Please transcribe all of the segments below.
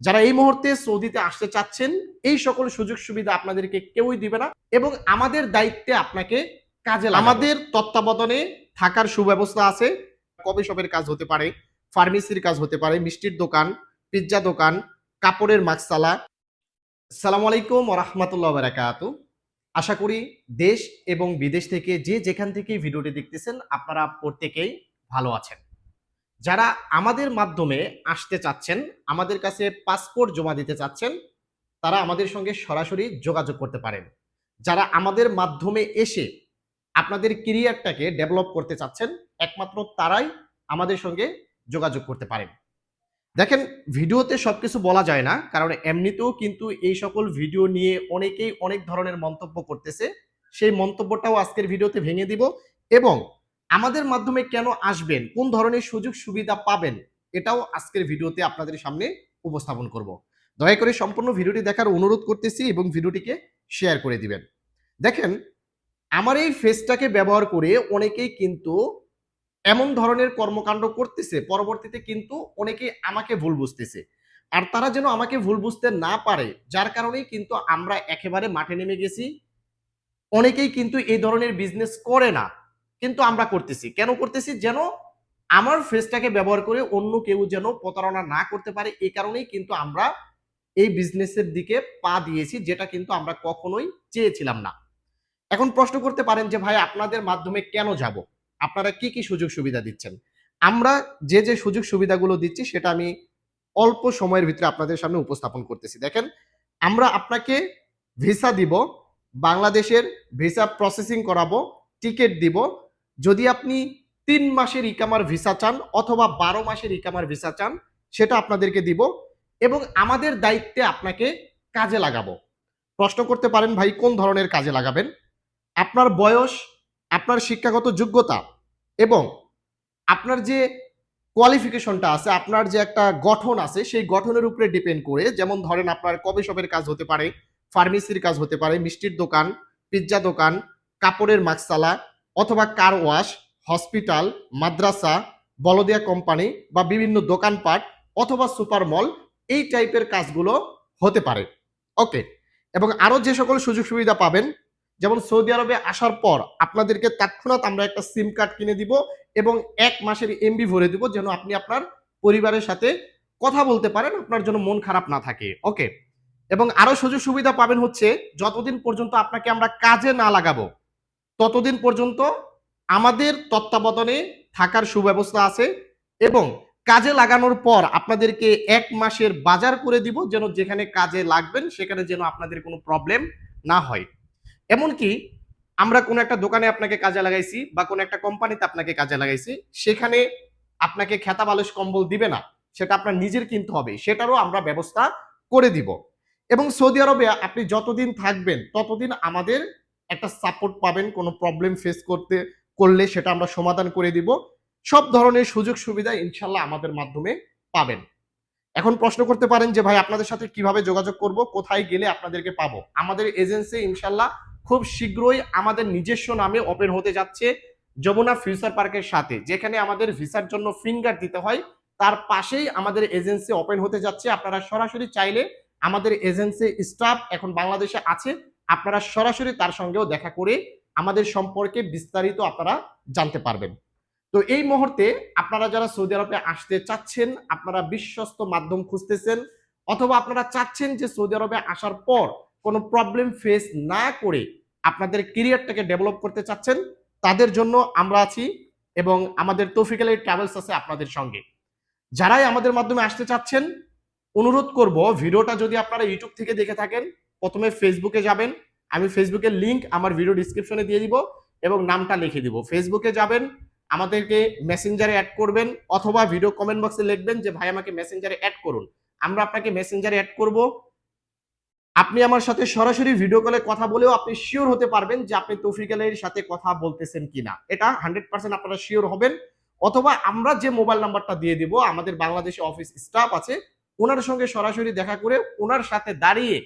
যারা এই মুহূর্তে সৌদিতে আসতে চাচ্ছেন, এই সকল সুযোগ সুবিধা আপনাদেরকে কেউই দিবে না এবং আমাদের দায়িত্বে আপনাকে কাজে আমাদের তত্ত্বাবধানে থাকার সুব্যবস্থা আছে। কবে শপের কাজ হতে পারে, ফার্মেসির কাজ হতে পারে, মিষ্টির দোকান, পিৎজা দোকান, কাপড়ের মাকসালা। সালাম আলাইকুম রহমতুল্লাহ বারাকাতু আশা করি দেশ এবং বিদেশ থেকে যে যেখান থেকে ভিডিওটি দেখতেছেন, আপনারা প্রত্যেকেই ভালো আছেন। যারা আমাদের মাধ্যমে আসতে চাচ্ছেন, আমাদের কাছে পাসপোর্ট জমা দিতে চাচ্ছেন, তারা আমাদের সঙ্গে সরাসরি যোগাযোগ করতে পারেন। যারা আমাদের মাধ্যমে এসে আপনাদের কেরিয়ারটাকে ডেভেলপ করতে চাচ্ছেন, একমাত্র তারাই আমাদের সঙ্গে যোগাযোগ করতে পারেন। দেখেন, ভিডিওতে সব কিছু বলা যায় না, কারণ এমনিতেও কিন্তু এই সকল ভিডিও নিয়ে অনেকেই অনেক ধরনের মন্তব্য করতেছে। সেই মন্তব্যটাও আজকের ভিডিওতে ভেঙে দিব এবং আমাদের মাধ্যমে কেন আসবেন? কোন ধরনের সুযোগ সুবিধা পাবেন? এটাও আজকের ভিডিওতে আপনাদের সামনে উপস্থাপন করব। দয়া করে সম্পূর্ণ ভিডিওটি দেখার অনুরোধ করতেছি এবং ভিডিওটিকে শেয়ার করে দিবেন। দেখেন, আমার এই ফেসটাকে ব্যবহার করে অনেকেই কিন্তু এমন ধরনের কর্মকাণ্ড করতেছে, পরবর্তীতে কিন্তু অনেকেই আমাকে ভুল বুঝতেছে। আর তারা যেন আমাকে ভুল বুঝতে না পারে, যার কারণেই কিন্তু আমরা একেবারে মাঠে নেমে গেছি। অনেকেই কিন্তু এই ধরনের বিজনেস করে না। কিন্তু আমরা করতেছি। কেন করতেছি? যেন আমার ফেসটাকে ব্যবহার করে অন্য কেউ যেন প্রতারণা না করতে পারে এই কারণেই কিন্তু আমরা এই বিজনেসের দিকে পা দিয়েছি, যেটা কিন্তু আমরা কখনোই চেয়েছিলাম না। এখন প্রশ্ন করতে পারেন যে, ভাই, আপনাদের মাধ্যমে কেন যাব? আপনারা কি কি সুযোগ সুবিধা দিচ্ছেন? আমরা যে যে সুযোগ সুবিধাগুলো দিচ্ছি, সেটা আমি অল্প সময়ের ভিতরে আপনাদের সামনে উপস্থাপন করতেছি। দেখেন, আমরা আপনাকে ভিসা দিব, বাংলাদেশের ভিসা প্রসেসিং করাবো টিকিট দিব যদি আপনি তিন মাসের ইকামার ভিসা চান অথবা বারো মাসের ইকামার ভিসা চান, সেটা আপনাদেরকে দিব এবং আমাদের দায়িত্বে আপনাকে কাজে লাগাবো। প্রশ্ন করতে পারেন, ভাই, কোন ধরনের কাজে লাগাবেন? আপনার বয়স, আপনার শিক্ষাগত যোগ্যতা এবং আপনার যে কোয়ালিফিকেশনটা আছে, আপনার যে একটা গঠন আছে, সেই গঠনের উপরে ডিপেন্ড করে, যেমন ধরেন আপনার কবে শপের কাজ হতে পারে ফার্মেসির কাজ হতে পারে, মিষ্টির দোকান পিৎজা দোকান, কাপড়ের মাকসালা অথবা কার ওয়াশ হসপিটাল মাদ্রাসা, বলদিয়া কোম্পানি বা বিভিন্ন দোকানপাট অথবা সুপার মল এই টাইপের কাজগুলো হতে পারে। ওকে এবং আরও যে সকল সুযোগ সুবিধা পাবেন, যেমন সৌদি আরবে আসার পর আপনাদেরকে তৎক্ষণাৎ আমরা একটা সিম কার্ড কিনে দিব এবং এক মাসের এমবি ভরে দিব যেন আপনি আপনার পরিবারের সাথে কথা বলতে পারেন, আপনার জন্য মন খারাপ না থাকে। ওকে এবং আরও সুযোগ সুবিধা পাবেন হচ্ছে যতদিন পর্যন্ত আপনাকে আমরা কাজে না লাগাবো ততদিন পর্যন্ত আমাদের তত্ত্বাবধানে থাকার সুব্যবস্থা আছে এবং কাজে লাগানোর পর আপনাদেরকে এক মাসের বাজার করে দিব যেন যেখানে কাজে লাগবেন সেখানে যেন আপনাদের কোনো প্রবলেম না হয়। এমনকি আমরা কোনো একটা দোকানে আপনাকে কাজে লাগাইছি বা কোনো একটা কোম্পানিতে আপনাকে কাজে লাগাইছি, সেখানে আপনাকে খেতা বালিশ কম্বল দিবে না, সেটা আপনার নিজের কিনতে হবে, সেটারও আমরা ব্যবস্থা করে দিব। এবং সৌদি আরবে আপনি যতদিন থাকবেন ততদিন আমাদের একটা সাপোর্ট পাবেন, কোনো প্রবলেম ফেস করতে, করলে সেটা আমরা সমাধান করে দিব। সব ধরনের সুযোগ সুবিধা ইনশাল্লাহ আমাদের মাধ্যমে পাবেন। এখন প্রশ্ন করতে পারেন যে, ভাই, আপনাদের সাথে কীভাবে যোগাযোগ করব? কোথায় গেলে আপনাদেরকে পাবো? আমাদের এজেন্সি ইনশাল্লাহ খুব শীঘ্রই আমাদের নিজস্ব নামে ওপেন হতে যাচ্ছে যমুনা ফিউচার পার্কের সাথে, যেখানে আমাদের ভিসার জন্য ফিঙ্গার দিতে হয়। তার পাশেই আমাদের এজেন্সি ওপেন হতে যাচ্ছে। আপনারা সরাসরি চাইলে আমাদের এজেন্সি স্টাফ এখন বাংলাদেশে আছে। আপনারা সরাসরি তার সঙ্গেও দেখা করে আমাদের সম্পর্কে বিস্তারিত আপনারা জানতে পারবেন। তো এই মুহূর্তে আপনারা যারা সৌদি আরবে আসতে চাচ্ছেন, আপনারা বিশ্বস্ত মাধ্যম খুঁজতেছেন, অথবা আপনারা চাচ্ছেন যে সৌদি আরবে আসার পর কোনো প্রবলেম ফেস না করে আপনাদের কেরিয়ারটাকে ডেভেলপ করতে চাচ্ছেন, তাদের জন্য আমরা আছি এবং আমাদের তৌফিকাল ট্রাভেলস আছে আপনাদের সঙ্গে। যারাই আমাদের মাধ্যমে আসতে চাচ্ছেন, অনুরোধ করব, ভিডিওটা যদি আপনারা ইউটিউব থেকে দেখে থাকেন প্রথমে ফেসবুকে যাবেন, আমি ফেসবুকের লিংক আমার ভিডিও ডিসক্রিপশনে দিয়ে দিব এবং নামটা লিখে দিব। ফেসবুকে যাবেন, আমাদেরকে মেসেঞ্জারে অ্যাড করবেন অথবা ভিডিও কমেন্ট বক্সে লিখবেন যে, ভাই, আমাকে মেসেঞ্জারে অ্যাড করুন। আমরা আপনাকে মেসেঞ্জারে অ্যাড করব। আপনি আমার সাথে সরাসরি ভিডিও কলে কথা বলেও আপনি শিওর হতে পারবেন যে, আপনি তৌফিক আলীর সাথে কথা বলতেছেন কিনা। এটা হান্ড্রেড পার্সেন্ট আপনারা শিওর হবেন। অথবা আমরা যে মোবাইল নাম্বারটা দিয়ে দিব, আমাদের বাংলাদেশে অফিস স্টাফ আছে ওনার সঙ্গে সরাসরি দেখা করে ওনার সাথে দাঁড়িয়ে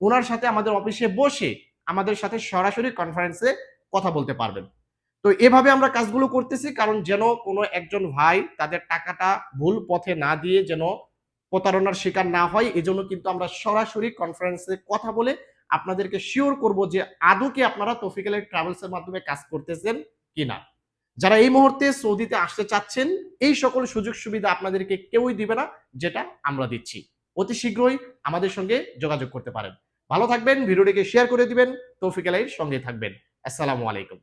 ওনার সাথে আমাদের অফিসে বসে আমাদের সাথে সরাসরি কনফারেন্সে কথা বলতে পারবেন। তো এভাবে আমরা কাজগুলো করতেছি, কারণ যেন কোনো একজন ভাই তাদের টাকাটা ভুল পথে না দিয়ে যেন প্রতারণার শিকার না হয়, এজন্য কিন্তু আমরা সরাসরি কনফারেন্সে কথা বলে আপনাদেরকে শিওর করব যে আদৌ কি আপনারা তৌফিক আলী ট্রাভেলস মাধ্যমে কাজ করতেছেন কিনা। যারা এই মুহূর্তে সৌদিতে আসতে চাচ্ছেন, এই সকল সুযোগ সুবিধা আপনাদেরকে কেউই দিবে না, যেটা আমরা দিচ্ছি। অতি শীঘ্রই আমাদের সঙ্গে যোগাযোগ করতে পারেন। ভালো থাকবেন ভিডিওটিকে শেয়ার করে দিবেন তৌফিক আলাইয়ের সঙ্গে থাকবেন। আসসালামু আলাইকুম।